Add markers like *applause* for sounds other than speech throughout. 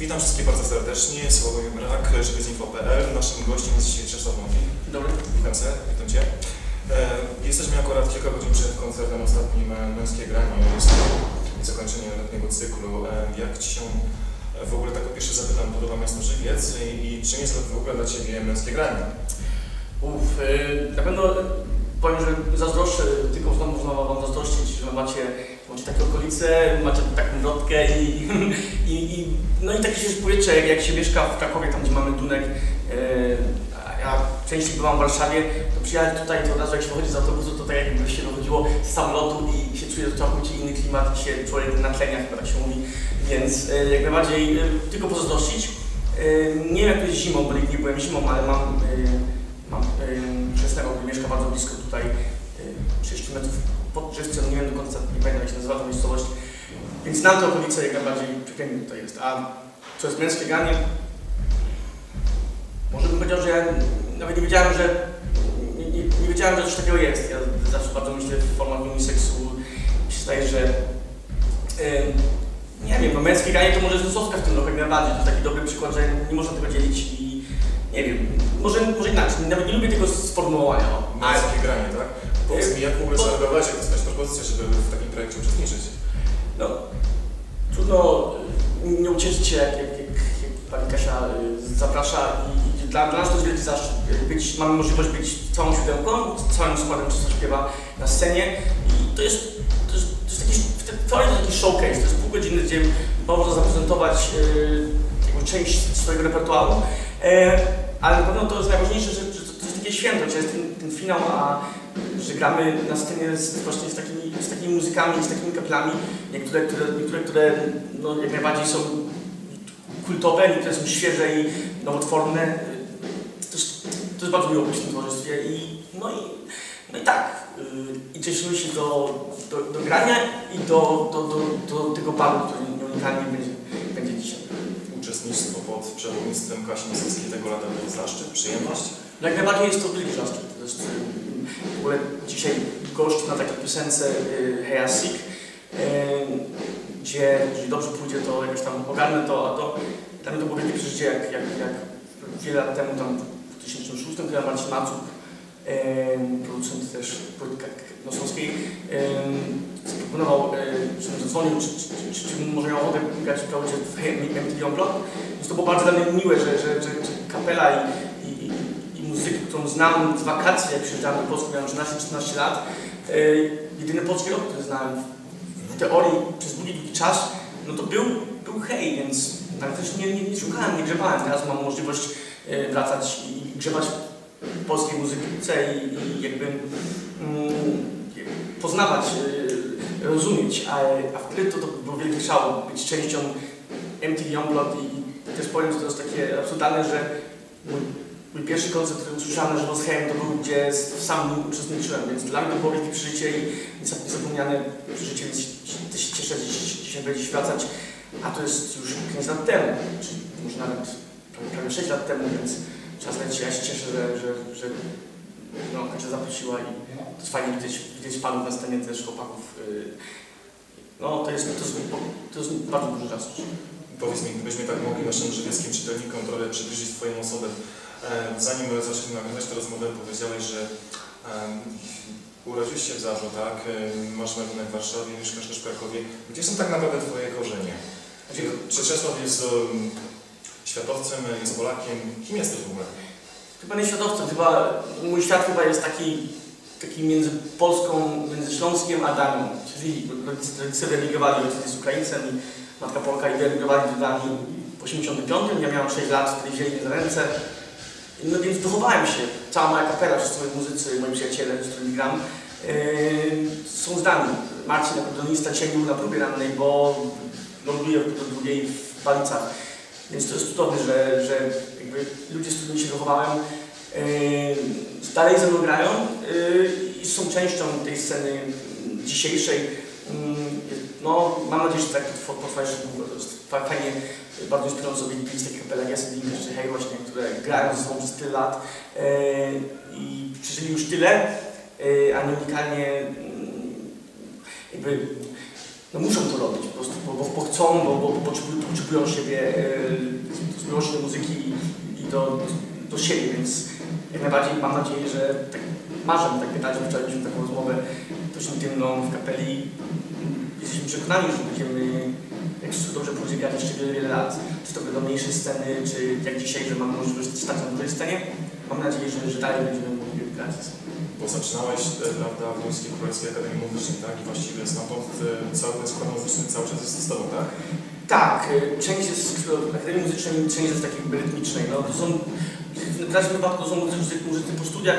Witam wszystkich bardzo serdecznie, Sławomir Brak, żywiezinfo.pl. Naszym gościem jest dzisiaj Czesław Mąki. Dobry. Witam Cię, witam Cię. E, jesteśmy akurat kilka godzin przed koncertem ostatnim Męskie Granie. Jest to zakończenie letniego cyklu. E, jak Ci się w ogóle tak pierwsze zapytam, podoba miasto Żywiec i, i czym jest w ogóle dla Ciebie Męskie Granie? Uf, y, na pewno powiem, że zazdroszczę, tylko znowu można wam zazdrościć, że macie, macie takie okolice, macie taką wrotkę i, i, i no i takie świeże powietrze, jak, jak się mieszka w Krakowie, tam gdzie mamy Dunek, y, a ja częściej bywam w Warszawie, to przyjechać tutaj, to od razu jak się wychodzi z autobusu, to tak jakby się wychodziło z samolotu i się czuje całkowicie inny klimat i się człowiek natlenia, chyba tak się mówi, więc y, jak najbardziej y, tylko pozazdrościć. Nie wiem jak to jest zimą, bo nigdy nie byłem zimą, ale mam y, Mam y, chrzestnego, który mieszka bardzo blisko tutaj, y, 30 metrów pod Żywcem, nie wiem do końca, nie pamiętam jak się nazywa ta miejscowość. Więc nam te okolice jak najbardziej pięknie tutaj jest. A co jest męskie granie? Może bym powiedział, że ja nawet nie wiedziałem, że nie, nie, nie wiedziałem, że coś takiego jest. Ja zawsze bardzo myślę w formach uniseksu. Mi się zdaje, że y, nie wiem, no męskie granie to może jest Wysocka w tym jak najbardziej. To jest taki dobry przykład, że nie można tego dzielić i nie wiem, może, może inaczej, nawet nie lubię tego sformułowania. o. Ale Męskie Granie, tak? Powiedz mi, jak w ogóle Bo- zareagowałeś, jak dostałeś propozycję, żeby w takim projekcie uczestniczyć? no, trudno nie ucieszyć się, jak, jak, jak, jak pani Kasia y, zaprasza i, i dla, dla nas to jest wielki zaszczyt. Być, mamy możliwość być całą siódemką, całym składem, co śpiewa na scenie i to jest, to jest, to jest taki, to jest taki showcase, to jest pół godziny, gdzie można zaprezentować y, jakby część swojego repertuaru. E, ale na pewno to jest najważniejsze, że, że to jest takie święto, że jest ten, ten finał, a że gramy na scenie z, właśnie z takimi, z takimi muzykami, z takimi kaplami, niektóre, które, niektóre, które no, jak najbardziej są kultowe, niektóre są świeże i nowotworne. To jest, to jest bardzo miło być w tym towarzystwie i no i, no i tak. y, I cieszymy się do, do, do grania i do, do, do, do tego balu, który unikalnie będzie, będzie dzisiaj. Uczestnictwo pod przewodnictwem Kasi Nosowskiej tego lata to jest zaszczyt, przyjemność? Jak najbardziej jest to wielki zaszczyt. To jest, w ogóle dzisiaj gość na takiej piosence y, Heja Sik, y, gdzie jeżeli dobrze pójdzie, to jakoś tam ogarnę to, a to dla mnie to było wielkie przeżycie, jak, jak, jak wiele lat temu, tam w 2006, kiedy Marcin Macuk, y, producent też płyt K- K- Nosowskiej, y, zaproponował, y, żebym zadzwonił, czy, czy, czy, czy może miał ochotę grać w Klaudzie w MTV Unplugged. Więc to było bardzo dla mnie miłe, że, że, że, że kapela i, i muzykę, którą znam z wakacji, jak przyjeżdżałem do Polski, miałem 13-14 lat. Yy, jedyny polski rok, który znałem w, teorii przez długi, długi czas, no to był, był hej, więc nawet też nie, nie, nie szukałem, nie grzebałem. Teraz mam możliwość yy, wracać i grzebać w polskiej muzyce i, i jakby mm, poznawać, yy, rozumieć, a, a wtedy to, to był wielki szał być częścią MTV Unplugged i też powiem, że to jest takie absurdalne, że mój, mój pierwszy koncert, który usłyszałem na żywo z to był, gdzie sam uczestniczyłem, więc dla mnie to było wielkie przeżycie i niezap- niezapomniane przeżycie, więc się- się cieszę, że dzisiaj będzie się wracać, a to jest już 5 lat temu, czyli może nawet prawie- prawie 6 lat temu, więc czas leci, ja się cieszę, że, że, że no, Kasia zaprosiła i to jest fajnie widzieć, widzieć panów na scenie, też chłopaków. yy. No, to jest, to jest, to jest bardzo duży czas. Powiedz mi, gdybyśmy tak mogli naszym żywieckim czytelnikom trochę przybliżyć Twoją osobę. Zanim zaczęliśmy nagrywać tę rozmowę, powiedziałeś, że urodziłeś się w Zabrzu, tak? Masz rodzinę w Warszawie, mieszkasz też w Krakowie. Gdzie są tak naprawdę Twoje korzenie? Czy, czy Czesław jest em, światowcem, jest Polakiem? Kim jesteś w ogóle? Chyba nie światowcem, chyba mój świat chyba jest taki, taki między Polską, między Śląskiem a Danią. Czyli rodzice wyemigrowali, ojciec jest Ukraińcem i matka Polka i wyemigrowali do Danii w 85. Ja miałem 6 lat, wtedy wzięli mnie za ręce. No więc wychowałem się. Cała moja kapela, wszyscy moi muzycy, moi przyjaciele, z którymi gram, yy, są z Danii. Marcin, akordeonista, dzisiaj był na próbie rannej, bo ląduje do drugiej w Balicach. Więc to jest cudowne, że, że ludzie, z którymi się wychowałem, yy, dalej ze mną grają yy, i są częścią tej sceny dzisiejszej. Mm, No, mam nadzieję, że tak potrwa jeszcze długo. Fajnie, bardzo inspirująco widzieć takie kapele jak Jacek Linger czy Hej właśnie, które grają ze sobą przez tyle lat yy, i przeżyli już tyle, yy, a nie unikalnie mm, jakby no muszą to robić po prostu, bo, bo, chcą, bo, bo, bo potrzebują, potrzebują siebie, z miłości do muzyki i, i do, do siebie, więc jak najbardziej mam nadzieję, że tak marzę, tak że wczoraj taką rozmowę dość intymną w kapeli. Jesteśmy przekonani, że będziemy, jak dobrze pójdzie, grać jeszcze wiele, wiele lat. Czy to będą mniejsze sceny, czy jak dzisiaj, że mam możliwość stać na dużej scenie. Mam nadzieję, że, że dalej będziemy mogli grać. Bo zaczynałeś, e, prawda, w Miejskiej Królewskiej Akademii Muzycznej, tak? I właściwie stamtąd e, cały ten skład muzyczny cały czas jest z tobą, tak? Tak, y, część jest z Akademii Muzycznej, część jest takiej rytmicznej. No, to są, w naszym wypadku są muzycy, muzycy po studiach,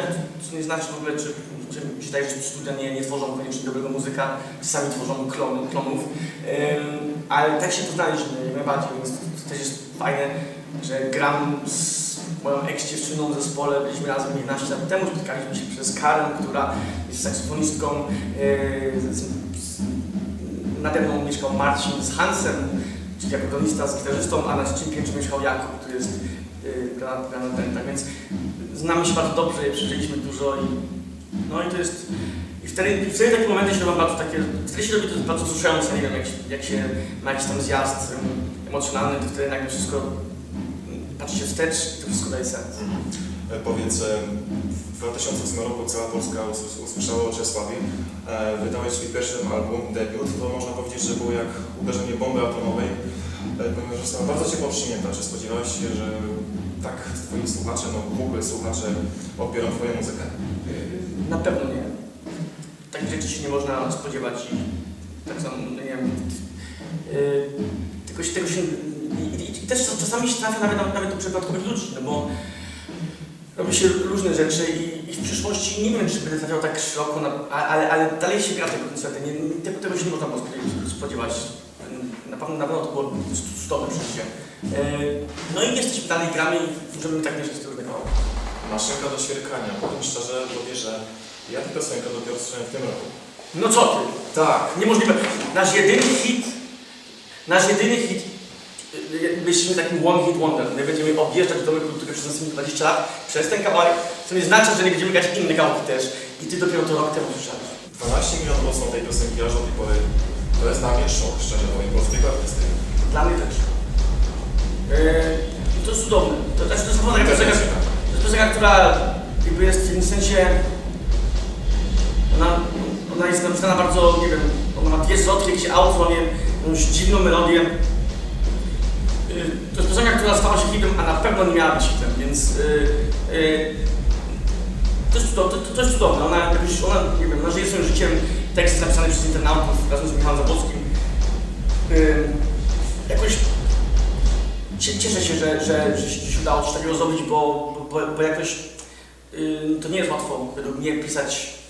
co nie znaczy w ogóle, czy, czy mi się wydaje, że studia nie, nie tworzą koniecznie dobrego muzyka, czasami tworzą klon, klonów, ale tak się poznaliśmy najbardziej, więc to, też jest fajne, że gram z moją ex-dziewczyną w zespole, byliśmy razem 11 lat temu, spotkaliśmy się przez Karen, która jest saksofonistką, z, nade mną mieszkał Marcin z Hansem, czyli akordeonista z gitarzystą, a na piętrze mieszkał Jakub, który jest yy, gra- gra na dętach, więc znamy się bardzo dobrze przeżyliśmy dużo i no i to jest i wtedy, wtedy takie momenty się robią bardzo takie, wtedy się robi to bardzo wzruszające, nie wiem, jak, jak się ma jakiś tam zjazd em, emocjonalny, to wtedy nagle wszystko patrzy się wstecz i to wszystko daje sens. E, Powiedz, e, w 2008 roku cała Polska us- usłyszała o Czesławie. E, Wydałeś swój pierwszy album, debiut. To można powiedzieć, że było jak uderzenie bomby atomowej, e, ponieważ została bardzo ciepło przyjęta. Czy spodziewałeś się, że tak twoi słuchacze, no w ogóle słuchacze odbiorą twoją muzykę? Na pewno nie. Takich rzeczy się nie można spodziewać i tak samo, no nie wiem, yy, tylko się tego się, i, i, też czasami się trafia nawet, nawet, do przypadkowych ludzi, no bo robi się różne rzeczy i, i w przyszłości nie wiem, czy będę trafiał tak szeroko, na, ale, ale dalej się gra te koncerty, nie, tego, tego się nie można spodziewać. Na pewno, na pewno to było cudowne przeżycie. Yy, No i jesteśmy dalej, gramy i możemy tak mierzyć różne kawałki. Maszynka do świerkania. Powiem szczerze, tobie, że ja tę piosenkę dopiero słyszałem w tym roku. No co ty? Tak. Niemożliwe. Nasz jedyny hit, nasz jedyny hit, byliśmy takim one hit wonder. My będziemy objeżdżać domy kultury przez następne 20 lat przez ten kawałek, co nie znaczy, że nie będziemy grać inne kawałki też. I ty dopiero to rok temu słyszałeś. 12 milionów odsłon tej piosenki aż do tej pory. To jest dla mnie szok, szczerze powiem, polskiego artysty. Dla mnie też. Yy, to jest cudowne. To, znaczy, to jest piosenka, to jest piosenka, która jakby jest w tym sensie, ona, ona jest napisana bardzo, nie wiem, ona ma dwie zwrotki, jakieś outro, nie jakąś dziwną melodię. Yy, To jest piosenka, która stała się hitem, a na pewno nie miała być hitem, więc yy, to, jest cudowne, to, to jest cudowne. Ona, jakoś, ona, nie wiem, ona żyje swoim życiem, tekst jest napisany przez internautów razem z Michałem Zabłockim. Jakoś cieszę się, że, że, że się udało coś takiego zrobić, bo, bo, bo jakoś yy, to nie jest łatwo według mnie pisać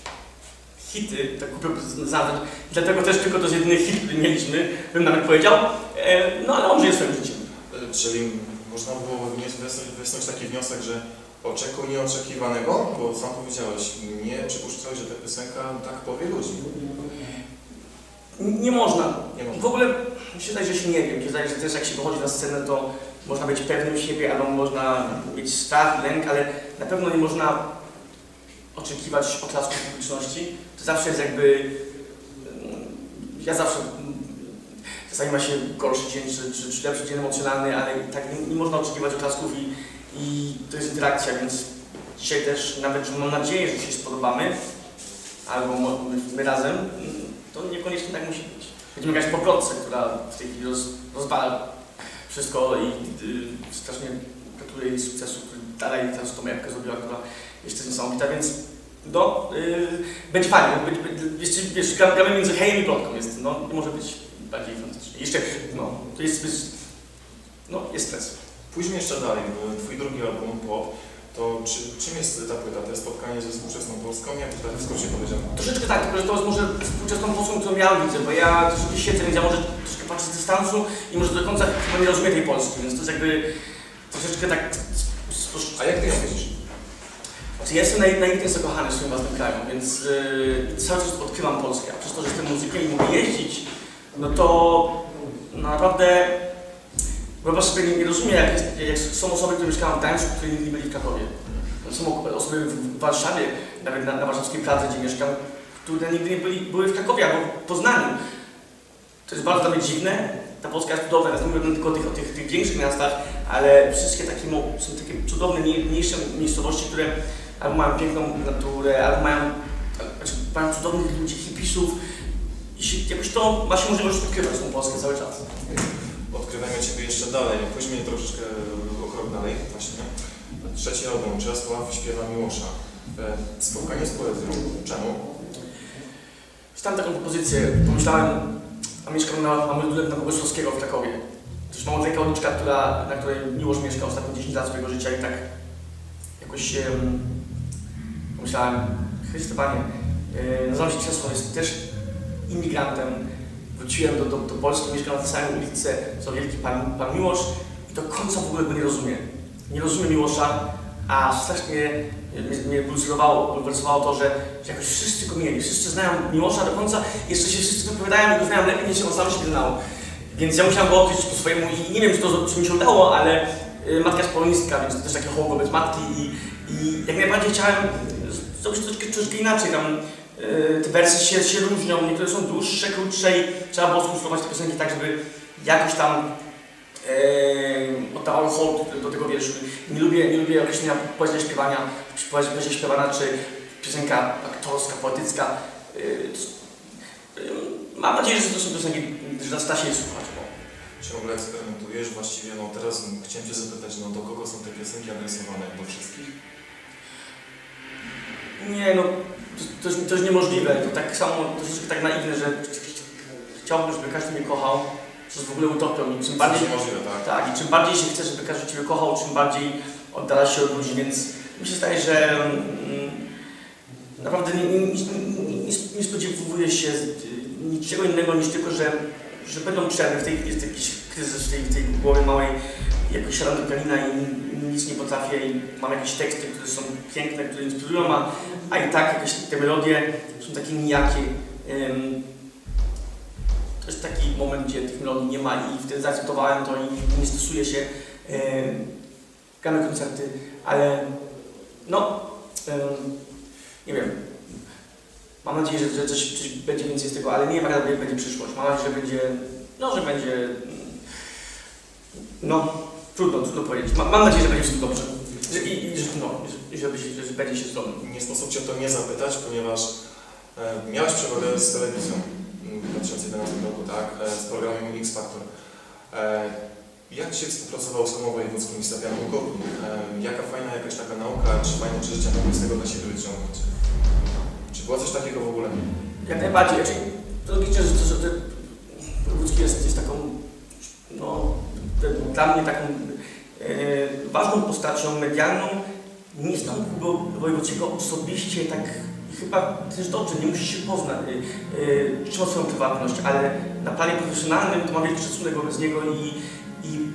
hity, tak kupię zawód. Dlatego też tylko to jest jedyny hit, który mieliśmy, bym nawet powiedział. E, no ale on żyje swoim życiem. E, Czyli można było wysnuć, taki wniosek, że oczekuj nieoczekiwanego, bo sam powiedziałeś, nie przypuszczałeś, że ta piosenka tak powie ludzi. Nie można. Nie można. W ogóle wydaje, że się nie wiem. Wydaje, że też jak się wychodzi na scenę, to można być pewnym siebie, albo można mieć strach, lęk, ale na pewno nie można oczekiwać oklasków publiczności. To zawsze jest jakby... mm, Ja zawsze... mm, Czasami ma się gorszy dzień, czy, czy, czy lepszy dzień emocjonalny, ale tak nie, nie można oczekiwać oklasków i, i to jest interakcja, więc dzisiaj też nawet, że mam nadzieję, że się spodobamy, albo my razem, mm, to niekoniecznie tak musi być. Będziemy grać po klocce, która w tej chwili roz, rozwala wszystko i y, strasznie gratuluję jej sukcesu, który dalej teraz tą jabłkę zrobiła, która jest też niesamowita, więc no, y, będzie fajnie. Jeszcze, wiesz, gra- gramy między hejem i plotką, jest, no, może być bardziej fantastycznie. Jeszcze, no, to jest, jest no, jest stres. Pójdźmy jeszcze dalej, twój drugi album, Pop, to czy, czym jest ta płyta, to spotkanie ze współczesną Polską, jak to tak w skrócie powiedziałem? Troszeczkę tak, tylko że to jest może współczesną Polską, którą ja widzę, bo ja troszeczkę siedzę, więc ja może troszkę patrzę z dystansu i może do końca chyba nie rozumiem tej Polski, więc to jest jakby troszeczkę tak... A jak ty ją widzisz? Znaczy, ja jestem naj, naiwnie zakochany w swoim własnym kraju, więc yy, cały czas odkrywam Polskę, a przez to, że jestem muzykiem i mogę jeździć, no to no naprawdę wyobraź sobie, nie, nie rozumiem, jak, jest, jak są osoby, które mieszkają w Gdańsku, które nigdy nie byli w Krakowie. Są osoby w Warszawie, nawet na, na warszawskiej Pradze, gdzie mieszkam, które nigdy nie byli, były w Krakowie albo w Poznaniu. To jest bardzo dla mnie dziwne. Ta Polska jest cudowna, nie mówię tylko o tych, o tych, tych większych miastach, ale wszystkie takie są takie cudowne, mniej- mniejsze miejscowości, które albo mają piękną naturę, albo mają, znaczy, mają cudownych ludzi, hipisów. I się, jakoś to ma się możliwość odkrywać tą Polskę cały czas. Odkrywajmy Ciebie jeszcze dalej. Pójdźmy troszeczkę o krok dalej właśnie. Trzeci album, Czesław śpiewa Miłosza. E, Spotkanie z poezją. Czemu? Dostałem taką propozycję, pomyślałem, a mieszkam na, mamy budynek na w Krakowie. Też mam taka uliczka, która, na której Miłosz mieszkał ostatnie 10 lat swojego życia i tak jakoś się um, pomyślałem, Chryste Panie, yy, nazywam się Czesław, jestem też imigrantem, wróciłem do, do, do Polski, mieszkam na tej samej ulicy, co wielki Pan, pan Miłosz i do końca w ogóle go nie rozumiem. Nie rozumiem Miłosza, a strasznie mnie, mnie bulwersowało, to, że, że jakoś wszyscy go mieli, wszyscy znają Miłosza do końca, jeszcze się wszyscy wypowiadają i go znają lepiej niż on sam się znał. Więc ja musiałem go odkryć po swojemu i nie wiem, czy to czy mi się udało, ale y, matka jest polonistka, więc to też takie hołd wobec matki i, i jak najbardziej chciałem zrobić to troszkę, troszkę inaczej. Tam te wersy się, się różnią, niektóre są dłuższe, krótsze i trzeba było skonstruować te piosenki tak, żeby jakoś tam yy, oddawały hołd do tego wierszu. Nie lubię, nie lubię określenia poezja śpiewania, czy poezja, śpiewana, czy piosenka aktorska, poetycka. Yy, mam nadzieję, że to są piosenki, że da się je słuchać. Bo Ciągle eksperymentujesz. Właściwie no teraz chciałem Cię zapytać, no do kogo są te piosenki adresowane? Do wszystkich? nie, no, to, to, jest, to jest niemożliwe. To tak samo, to jest tak naiwne, że chciałbym, żeby każdy mnie kochał. To jest w ogóle utopią. I czym bardziej Możliwe, tak? Tak, i czym bardziej się chce, żeby każdy Ciebie kochał, czym bardziej oddalasz się od ludzi, więc mi się zdaje, że mm, naprawdę nie, nie, nie, nie, spodziewuję się niczego innego niż tylko, że, że będą przerwy, w tej chwili jest jakiś kryzys w tej, w tej głowie małej, jakoś pianina i nic nie potrafię i mam jakieś teksty, które są piękne, które inspirują, a, a i tak jakieś te melodie są takie nijakie. Ym, to jest taki moment, gdzie tych melodii nie ma i wtedy zaakceptowałem to i nie stosuję się. Gramy koncerty, ale no, ym, nie wiem. Mam nadzieję, że, że coś, coś będzie więcej z tego, ale nie wiem, jaka będzie przyszłość. Mam nadzieję, że będzie, no, że będzie, mm, no, trudno, trudno powiedzieć. Ma, mam nadzieję, że będzie wszystko dobrze. Że, i, i, że, no, że, żeby się, że będzie się zdrowym. Nie sposób Cię o to nie zapytać, ponieważ e, miałeś przygodę z telewizją w 2011 roku, tak? E, z programem X Factor. E, jak się współpracowało z Komą Wojewódzką i Stawianą Górnik? E, jaka fajna jakaś taka nauka, czy fajne przeżycia mogłeś z tego dla siebie wyciągnąć? Czy było coś takiego w ogóle? Jak najbardziej. Znaczy, to logicznie, że, że ten Wojewódzki jest, jest taką, no, dla mnie taką e, ważną postacią medialną. Nie znam Kuby Wojewódzkiego osobiście, tak chyba też dobrze, nie musi się poznać, e, e, trzymać swoją prywatność, ale na planie profesjonalnym to mam wielki szacunek wobec niego i, i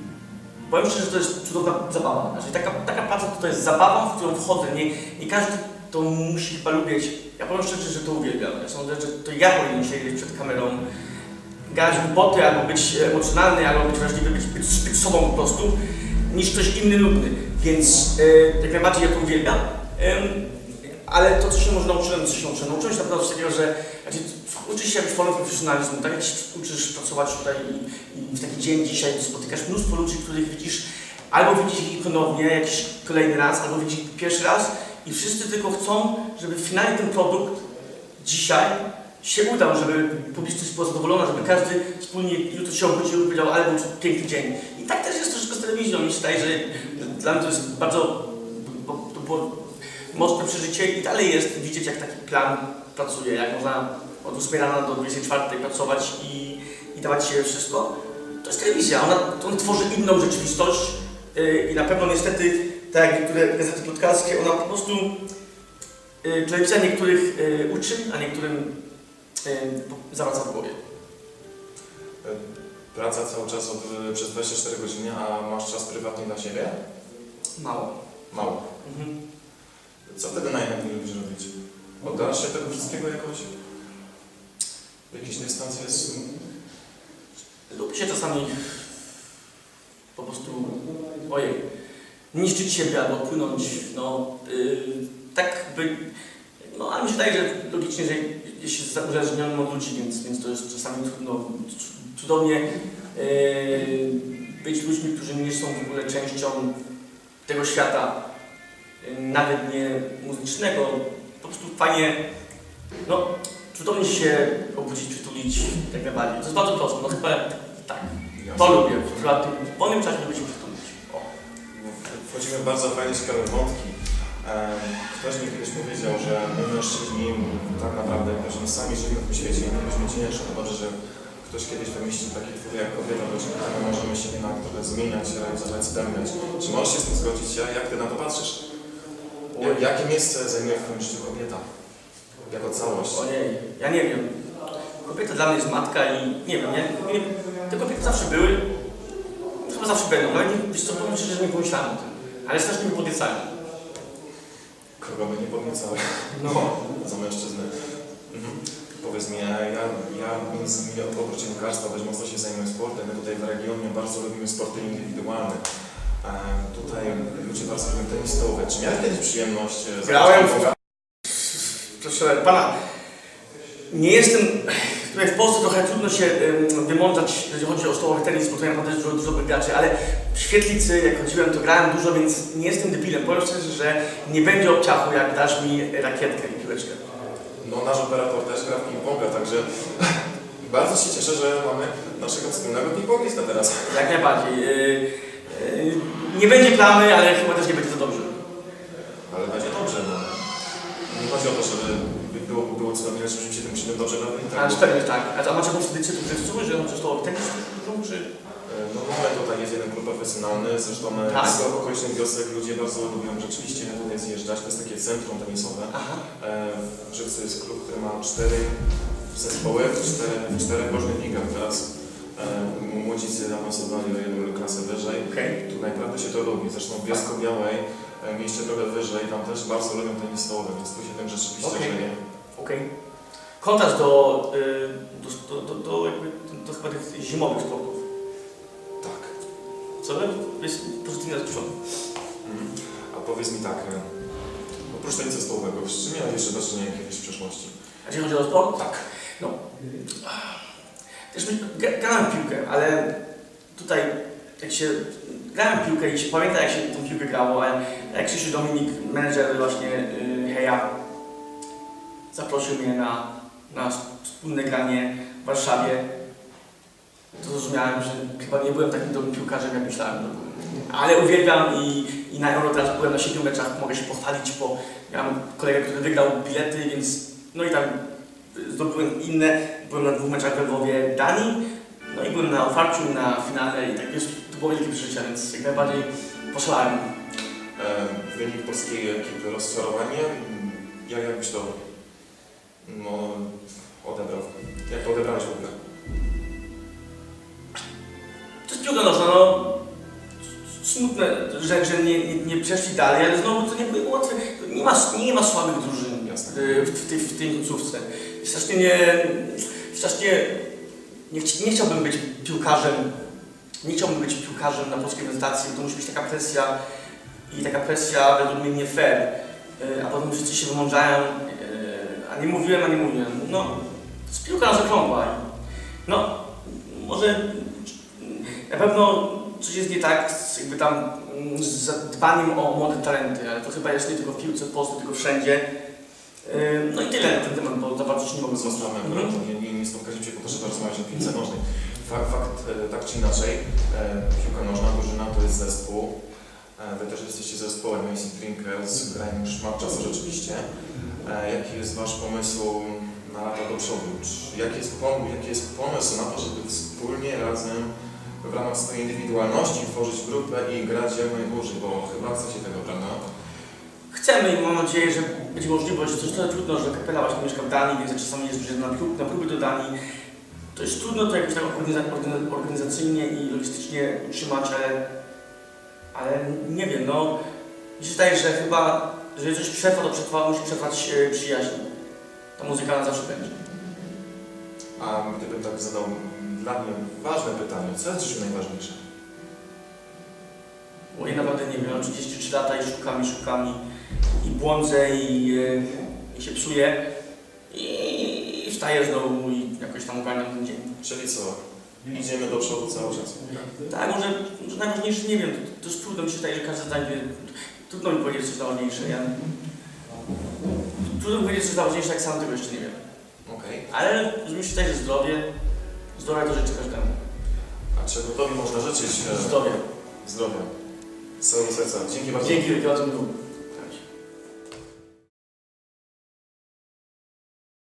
powiem szczerze, że to jest cudowna zabawa. Znaczy, taka, taka praca to, jest zabawa, w którą wchodzę. Nie, nie każdy to musi chyba lubić. Ja powiem szczerze, że to uwielbiam. Ja sądzę, że to ja powinien siedzieć przed kamerą, gadać głupoty, albo być emocjonalny, albo być wrażliwy, być, być, być sobą po prostu, niż ktoś inny nudny. Więc e, jak najbardziej ja to uwielbiam. Ale to, co się może nauczyłem, co się nauczyłem, nauczyłem się naprawdę z tego, że znaczy, uczysz się jakiejś formy profesjonalizmu, tak jak uczysz pracować tutaj i, i w taki dzień dzisiaj spotykasz mnóstwo ludzi, których widzisz, albo widzisz ich ponownie jakiś kolejny raz, albo widzisz ich pierwszy raz i wszyscy tylko chcą, żeby finalnie ten produkt dzisiaj się udał, żeby publiczność była zadowolona, żeby każdy wspólnie jutro się obudził i powiedział, ale był piękny dzień. I tak też jest troszeczkę z telewizją. Się wydaje, że dla mnie to jest bardzo, to było mocne przeżycie i dalej jest widzieć, jak taki plan pracuje, jak można od 8 rana do 24 pracować i, i dawać się wszystko. To jest telewizja, ona, ona tworzy inną rzeczywistość yy, i na pewno niestety, tak jak niektóre gazety plotkarskie, ona po prostu yy, telewizja niektórych yy, uczy, a niektórym zawraca w głowie. E, praca cały czas od, przez 24 godziny, a masz czas prywatny dla siebie? Mało. Mało. Mhm. Co wtedy najchętniej lubisz robić? Oddalasz się tego wszystkiego jakoś? Jakiś dystans jest? Lubię się czasami po prostu, ojej, niszczyć siebie albo płynąć, no, yy, tak by, no, ale mi się wydaje, że logicznie, że jest się uzależnionym od ludzi, więc, więc to jest czasami trudno cudownie yy, być ludźmi, którzy nie są w ogóle częścią tego świata, yy, nawet nie muzycznego. Po prostu fajnie, no, cudownie się obudzić, przytulić, tak najbardziej. To jest bardzo proste, no chyba tak. To lubię, w wolnym czasie lubię się przytulić. O. Wchodzimy w bardzo fajne, ciekawe wątki. Ktoś mi kiedyś powiedział, że my mężczyźni tak naprawdę jakbyśmy sami żyli w tym świecie i mielibyśmy ciężko. To dobrze, że ktoś kiedyś wymyślił takie twór jak kobieta, bo dzięki temu możemy się jednak trochę zmieniać, realizować, spełniać. Czy możesz się z tym zgodzić? Ja- Jak ty na to patrzysz? Ja- Jakie miejsce zajmuje w twoim życiu kobieta? Jako całość? Ojej, ja nie wiem. Kobieta dla mnie jest matka i nie wiem, nie, nie, te kobiety zawsze były, chyba zawsze będą, ale nie, wiesz co, powiem szczerze, że nie pomyślałem o tym. Ale strasznie mi podniecają. Kogo by nie podniecały? No. za mężczyznę. Mhm. Powiedz mi, ja, ja, między innymi oprócz dziennikarstwa dość mocno się zajmuję sportem. My tutaj w regionie bardzo lubimy sporty indywidualne. E, tutaj ludzie bardzo lubią tenis stołowy. Czy miałeś kiedyś przyjemność... e, Grałem w... Proszę pana, nie jestem... Tutaj w Polsce trochę trudno się ym, wymądrzać, jeżeli chodzi o stołowy tenis, bo tutaj naprawdę dużo, dużo graczy, ale w świetlicy, jak chodziłem, to grałem dużo, więc nie jestem debilem. Powiem szczerze, że nie będzie obciachu, jak dasz mi rakietkę i piłeczkę. No nasz operator też gra w ping-ponga, także *laughs* bardzo się cieszę, że mamy naszego wspólnego ping-pongista teraz. Jak najbardziej. Yy, yy, nie będzie plamy, ale chyba też nie będzie to dobrze. Ale będzie dobrze, no. Nie chodzi o to, żeby było, było cudownie, żebyśmy się tym czymś dobrze bawili. tak? A to macie jakąś tradycję tu w że chociaż to tenis dużą, czy... No mamy tutaj jest jeden klub profesjonalny, zresztą e, Tak. z okolicznych wiosek ludzie bardzo lubią rzeczywiście tutaj zjeżdżać. To jest takie centrum tenisowe. Aha. E, W Żywcu jest klub, który ma cztery zespoły w, cztery, w czterech różnych ligach. Teraz e, młodzicy awansowali o jedną klasę wyżej. Okej. Tu naprawdę się to lubi. Zresztą w Białej, mieście trochę wyżej, tam też bardzo lubią tenis stołowy, więc tu się tym rzeczywiście Okej. dzieje. Okej. Kontrast do, yy, do, do, do, do, jakby, do chyba tych zimowych sportów. Tak. Co jest pozytywnie zaskoczony. Mhm. A powiedz mi tak, e, oprócz tenisa stołowego, z czym miałeś jeszcze do czynienia kiedyś w przeszłości? A jeżeli chodzi o sport? Tak. No. Też grałem w piłkę, ale tutaj jak się grałem w piłkę i się pamięta jak się tą piłkę grało, ale jak Krzysiu Dominik, menedżer właśnie yy, Heja, zaprosił mnie na, na wspólne granie w Warszawie, to zrozumiałem, że chyba nie byłem takim dobrym piłkarzem, jak myślałem, że byłem. Ale uwielbiam i, i na Euro teraz byłem na siedmiu meczach, mogę się pochwalić, bo miałem kolegę, który wygrał bilety, więc no i tam zdobyłem inne, byłem na dwóch meczach we Lwowie Danii, no i byłem na otwarciu, na finale i tak wiesz, to było wielkie przeżycie, więc jak najbardziej poszalałem. E, Wynik polskiej ekipy rozczarowanie. Jak, jak byś to no, odebrał? Jak to odebrałeś w ogóle? To jest piłka nożna, no smutne, że, że nie, nie, nie przeszli dalej, ale znowu to nie było łatwe, nie ma, nie ma słabych drużyn y, w, w, tej, w tej końcówce. Strasznie nie, strasznie nie, nie chciałbym być piłkarzem, nie chciałbym być piłkarzem na polskiej reprezentacji, to musi być taka presja i taka presja według mnie nie fair, y, a potem wszyscy się wymądrzają, a nie mówiłem, a nie mówiłem. No, to jest piłka na zakrągła. No, może na pewno coś jest nie tak z, jakby tam mm, z zadbaniem o młode talenty, ale to chyba jest nie tylko w piłce w Polsce, tylko wszędzie. Yy, No i tyle na ten temat, bo za bardzo się nie mogę Zostawmy Mhm. akurat, nie, nie, nie spotkaliśmy się po to, żeby rozmawiać o piłce nożnej. Fakt, fakt e, tak czy inaczej, e, piłka nożna, drużyna to jest zespół. E, Wy też jesteście zespołem Amazing Drinkers, grają już szmat czasu rzeczywiście. E, Jaki jest Wasz pomysł na lata do przodu? Jaki, jest pomysł, jaki jest pomysł na to, żeby wspólnie, razem, w ramach swojej indywidualności tworzyć grupę i grać jak najdłużej, bo chyba chcecie tego, prawda? Chcemy i mam nadzieję, że będzie możliwość, coś trochę trudno, że kapela właśnie mieszka w Danii, więc czasami jeżdżę na, prób, na próby do Danii. To jest trudno to jakoś tak organiza- organiza- organizacyjnie i logistycznie utrzymać, ale, ale nie wiem, no mi się wydaje, że chyba, jeżeli coś przetrwa, to przetrwa, musi przetrwać e, przyjaźń. Ta muzyka na zawsze będzie. A gdybym tak zadał dla mnie ważne pytanie, co jest w życiu najważniejsze? Bo ja naprawdę nie wiem, mam 33 lata i szukam i szukam i, i błądzę i, e, i się psuję i, i wstaję znowu i jakoś tam ogarniam ten dzień. Czyli co? Idziemy do przodu cały czas. Tak, może, może najważniejsze, nie wiem, to, to jest trudno mi się wydaje, że każdy znajdzie, trudno mi powiedzieć coś najważniejsze, ja, trudno mi powiedzieć coś najważniejsze, jak sam tego jeszcze nie wiem. Okej. Ale wydaje, że zdrowie, zdrowia to życzę każdemu. A czego Tobie można życzyć? e, Zdrowia. Zdrowia. Z całego serca. Dzięki bardzo. Dzięki był.